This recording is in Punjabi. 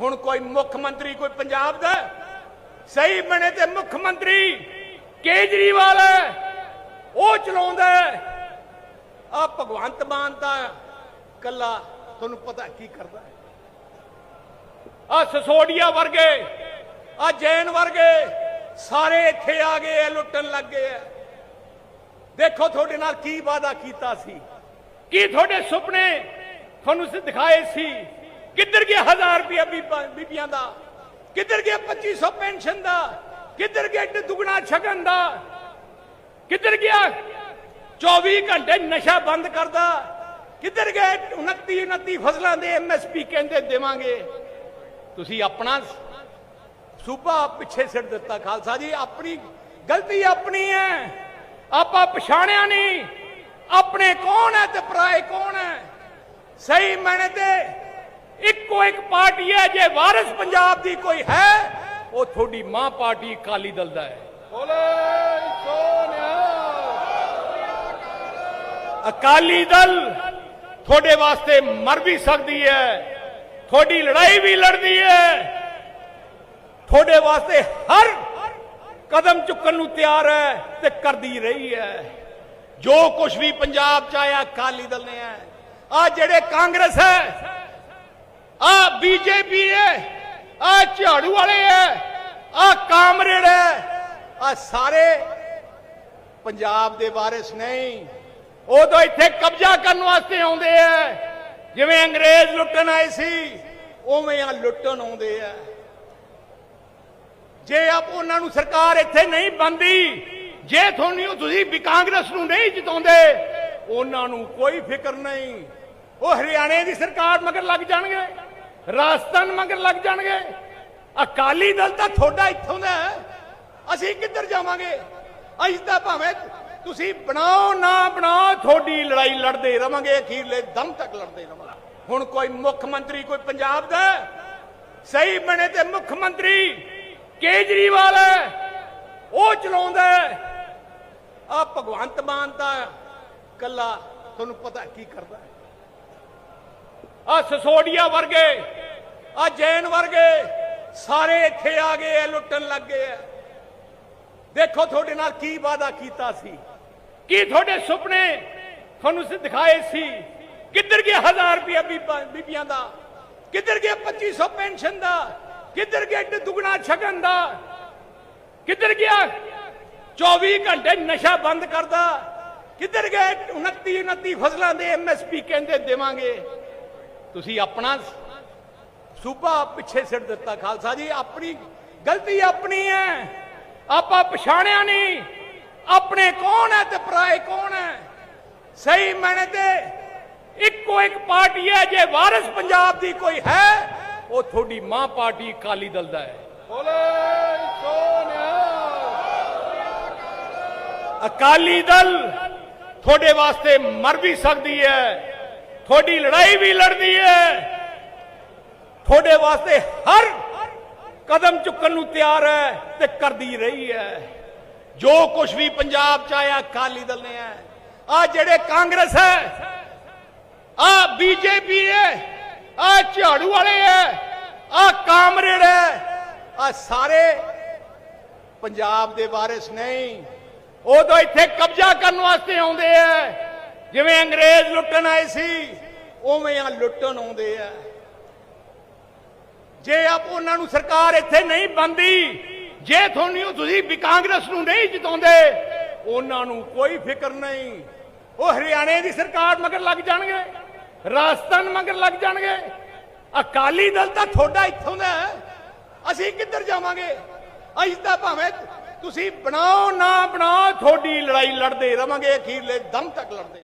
ਹੁਣ ਕੋਈ ਮੁੱਖ ਮੰਤਰੀ ਕੋਈ ਪੰਜਾਬ ਦਾ? ਸਹੀ ਬਣੇ ਤੇ ਮੁੱਖ ਮੰਤਰੀ ਕੇਜਰੀਵਾਲ ਹੈ। ਉਹ ਚਲਾਉਂਦਾ ਆ ਭਗਵੰਤ ਮਾਨ ਦਾ ਕੱਲਾ ਤੁਹਾਨੂੰ ਪਤਾ ਕੀ ਕਰਦਾ ਆ ਸਸੋਡੀਆ ਵਰਗੇ, ਆ ਜੈਨ ਵਰਗੇ ਸਾਰੇ ਇੱਥੇ ਆ ਗਏ ਆ ਲੁੱਟਣ ਲੱਗ ਗਏ ਆ ਦੇਖੋ ਤੁਹਾਡੇ ਨਾਲ ਕੀ ਵਾਦਾ ਕੀਤਾ ਸੀ। ਕੀ ਤੁਹਾਡੇ ਸੁਪਨੇ ਤੁਹਾਨੂੰ ਦਿਖਾਏ ਸੀ? ਕਿੱਧਰ ਗਿਆ 1000 ਰੁਪਇਆ ਬੀਬੀਆਂ ਦਾ? ਕਿੱਧਰ ਗਿਆ 2500 ਪੈਨਸ਼ਨ ਦਾ? ਕਿੱਧਰ ਗਿਆ ਦੁਗਣਾ ਛਕਣ ਦਾ? ਕਿੱਧਰ ਗਿਆ 24 ਘੰਟੇ ਨਸ਼ਾ ਬੰਦ ਕਰਦਾ? ਕਿੱਧਰ ਗਏ 29 29 ਫਸਲਾਂ ਦੇ ਐਮਐਸਪੀ ਕਹਿੰਦੇ ਦੇਵਾਂਗੇ? ਤੁਸੀਂ ਆਪਣਾ ਸੂਬਾ ਪਿੱਛੇ ਸਿੱਟ ਦਿੱਤਾ ਖਾਲਸਾ ਜੀ, ਆਪਣੀ ਗਲਤੀ ਆਪਣੀ ਹੈ। ਆਪਾਂ ਪਛਾਣਿਆ ਨਹੀਂ। ਆਪਣੇ ਕੌਣ ਹੈ ਤੇ ਪਰਾਏ ਕੌਣ ਹੈ? ਸਹੀ ਮੈਨੇ ਤੇ ਇੱਕੋ ਇੱਕ ਪਾਰਟੀ ਹੈ ਜੇ ਵਾਰਿਸ ਪੰਜਾਬ ਦੀ ਕੋਈ ਹੈ ਉਹ ਤੁਹਾਡੀ ਮਾਂ ਪਾਰਟੀ ਅਕਾਲੀ ਦਲ ਦਾ ਹੈ। ਅਕਾਲੀ ਦਲ ਤੁਹਾਡੇ ਵਾਸਤੇ ਮਰ ਵੀ ਸਕਦੀ ਹੈ ਤੁਹਾਡੀ ਲੜਾਈ ਵੀ ਲੜਦੀ ਹੈ। ਤੁਹਾਡੇ ਵਾਸਤੇ ਹਰ ਕਦਮ ਚੁੱਕਣ ਨੂੰ ਤਿਆਰ ਹੈ ਤੇ ਕਰਦੀ ਰਹੀ ਹੈ। ਜੋ ਕੁਝ ਵੀ ਪੰਜਾਬ ਚ ਆਇਆ ਅਕਾਲੀ ਦਲ ਨੇ ਆ ਜਿਹੜੇ ਕਾਂਗਰਸ ਹੈ ਆ ਬੀਜੇਪੀ ਹੈ ਆ ਝਾੜੂ ਵਾਲੇ ਹੈ ਆ ਕਾਮਰੇਡ ਹੈ ਆ ਸਾਰੇ ਪੰਜਾਬ ਦੇ ਵਾਰਿਸ ਨਹੀਂ। ਉਦੋਂ ਇੱਥੇ ਕਬਜ਼ਾ ਕਰਨ ਵਾਸਤੇ ਆਉਂਦੇ ਆ ਜਿਵੇਂ ਅੰਗਰੇਜ਼ ਲੁੱਟਣ ਆਏ ਸੀ, ਉਵੇਂ ਆ ਲੁੱਟਣ ਆਉਂਦੇ ਆ ਜੇ ਆਪ ਉਹਨਾਂ ਨੂੰ ਸਰਕਾਰ ਇੱਥੇ ਨਹੀਂ ਬੰਦੀ ਜੇ ਤੁਹਾਨੂੰ ਤੁਸੀਂ ਵੀ ਕਾਂਗਰਸ ਨੂੰ ਨਹੀਂ ਜਿਤਾਉਂਦੇ, ਉਹਨਾਂ ਨੂੰ ਕੋਈ ਫਿਕਰ ਨਹੀਂ। ਉਹ ਹਰਿਆਣੇ ਦੀ ਸਰਕਾਰ ਮਗਰ ਲੱਗ ਜਾਣਗੇ। ਰਾਜਸਥਾਨ ਮਗਰ ਲੱਗ ਜਾਣਗੇ। ਅਕਾਲੀ ਦਲ ਤਾਂ ਤੁਹਾਡਾ ਇੱਥੋਂ ਦਾ ਅਸੀਂ ਕਿੱਧਰ ਜਾਵਾਂਗੇ? ਅਸੀਂ ਤਾਂ ਭਾਵੇਂ ਤੁਸੀਂ ਬਣਾਓ ਨਾ ਬਣਾਓ, ਤੁਹਾਡੀ ਲੜਾਈ ਲੜਦੇ ਰਵਾਂਗੇ, ਅਖੀਰਲੇ ਦਮ ਤੱਕ ਲੜਦੇ ਰਵਾਂਗੇ। ਹੁਣ ਕੋਈ ਮੁੱਖ ਮੰਤਰੀ ਕੋਈ ਪੰਜਾਬ ਦਾ ਸਹੀ ਬਣੇ ਤੇ ਮੁੱਖ ਮੰਤਰੀ ਕੇਜਰੀਵਾਲ ਹੈ। ਉਹ ਚਲਾਉਂਦਾ ਆ ਭਗਵੰਤ ਮਾਨ ਦਾ ਕੱਲਾ ਤੁਹਾਨੂੰ ਪਤਾ ਕੀ ਕਰਦਾ ਆ ਸਸੋਡੀਆ ਵਰਗੇ ਆ ਜੈਨ ਵਰਗੇ, ਸਾਰੇ ਇੱਥੇ ਆ ਗਏ ਆ ਲੁੱਟਣ ਲੱਗ ਗਏ ਆ ਦੇਖੋ ਤੁਹਾਡੇ ਨਾਲ ਕੀ ਵਾਦਾ ਕੀਤਾ ਸੀ। ਕੀ ਤੁਹਾਡੇ ਸੁਪਨੇ ਤੁਹਾਨੂੰ ਸ, ਦਿਖਾਏ ਸੀ? ਕਿੱਧਰ ਗਿਆ 1000 ਰੁਪਇਆ ਬੀਬੀਆਂ ਦਾ? ਕਿੱਧਰ ਗਿਆ 2500 ਪੈਨਸ਼ਨ ਦਾ? ਕਿੱਧਰ ਗਿਆ ਏਡੇ ਦੁਗਣਾ ਛਕਣ ਦਾ? ਕਿੱਧਰ ਗਿਆ 24 ਘੰਟੇ ਨਸ਼ਾ ਬੰਦ ਕਰਦਾ? ਕਿੱਧਰ ਗਏ 29 29 ਫਸਲਾਂ ਦੇ ਐਮਐਸਪੀ ਕਹਿੰਦੇ ਦੇਵਾਂਗੇ? ਤੁਸੀਂ ਆਪਣਾ ਸੂਬਾ ਪਿੱਛੇ ਸਿੱਟ ਦਿੱਤਾ ਖਾਲਸਾ ਜੀ ਆਪਣੀ ਗਲਤੀ ਆਪਣੀ ਹੈ। ਆਪਾਂ ਪਛਾਣਿਆ ਨਹੀਂ। ਆਪਣੇ ਕੌਣ ਹੈ ਤੇ ਪਰਾਏ ਕੌਣ ਹੈ? ਸਹੀ ਮੈਨੇ ਤੇ ਇੱਕੋ ਇੱਕ ਪਾਰਟੀ ਹੈ ਜੇ ਵਾਰਿਸ ਪੰਜਾਬ ਦੀ ਕੋਈ ਹੈ ਉਹ ਤੁਹਾਡੀ ਮਾਂ ਪਾਰਟੀ ਅਕਾਲੀ ਦਲ ਦਾ ਹੈ। ਅਕਾਲੀ ਦਲ ਤੁਹਾਡੇ ਵਾਸਤੇ ਮਰ ਵੀ ਸਕਦੀ ਹੈ। ਤੁਹਾਡੀ ਲੜਾਈ ਵੀ ਲੜਦੀ ਹੈ। ਤੁਹਾਡੇ ਵਾਸਤੇ ਹਰ ਕਦਮ ਚੁੱਕਣ ਨੂੰ ਤਿਆਰ ਹੈ ਤੇ ਕਰਦੀ ਰਹੀ ਹੈ। ਜੋ ਕੁਝ ਵੀ ਪੰਜਾਬ ਚ ਆਇਆ, ਅਕਾਲੀ ਦਲ ਨੇ ਹੈ। ਆ ਜਿਹੜੇ ਕਾਂਗਰਸ ਹੈ ਆ ਬੀਜੇਪੀ ਹੈ ਆ ਝਾੜੂ ਵਾਲੇ ਹੈ ਆ ਕਾਮਰੇਡ ਹੈ ਆ ਸਾਰੇ ਪੰਜਾਬ ਦੇ ਵਾਰਿਸ ਨਹੀਂ। ਉਦੋਂ ਇੱਥੇ ਕਬਜ਼ਾ ਕਰਨ ਵਾਸਤੇ ਆਉਂਦੇ ਆ ਜਿਵੇਂ ਅੰਗਰੇਜ਼ ਲੁੱਟਣ ਆਏ ਸੀ, ਉਵੇਂ ਆ ਲੁੱਟਣ ਆਉਂਦੇ ਆ। ਜੇ ਆਪ ਉਹਨਾਂ ਨੂੰ ਸਰਕਾਰ ਇੱਥੇ ਨਹੀਂ ਬੰਦੀ, ਜੇ ਤੁਹਾਨੂੰ ਤੁਸੀਂ ਵੀ ਕਾਂਗਰਸ ਨੂੰ ਨਹੀਂ ਜਿਤਾਉਂਦੇ, ਉਹਨਾਂ ਨੂੰ ਕੋਈ ਫਿਕਰ ਨਹੀਂ। ਉਹ ਹਰਿਆਣੇ ਦੀ ਸਰਕਾਰ ਮਗਰ ਲੱਗ ਜਾਣਗੇ, ਰਾਜਸਥਾਨ ਮਗਰ ਲੱਗ ਜਾਣਗੇ। ਅਕਾਲੀ ਦਲ ਤਾਂ ਤੁਹਾਡਾ ਇੱਥੋਂ ਦਾ ਅਸੀਂ ਕਿੱਧਰ ਜਾਵਾਂਗੇ? ਅਸੀਂ ਤਾਂ ਭਾਵੇਂ ਤੁਸੀਂ ਬਣਾਓ ਨਾ ਬਣਾਓ, ਤੁਹਾਡੀ ਲੜਾਈ ਲੜਦੇ ਰਵਾਂਗੇ, ਅਖੀਰਲੇ ਦਮ ਤੱਕ ਲੜਦੇ।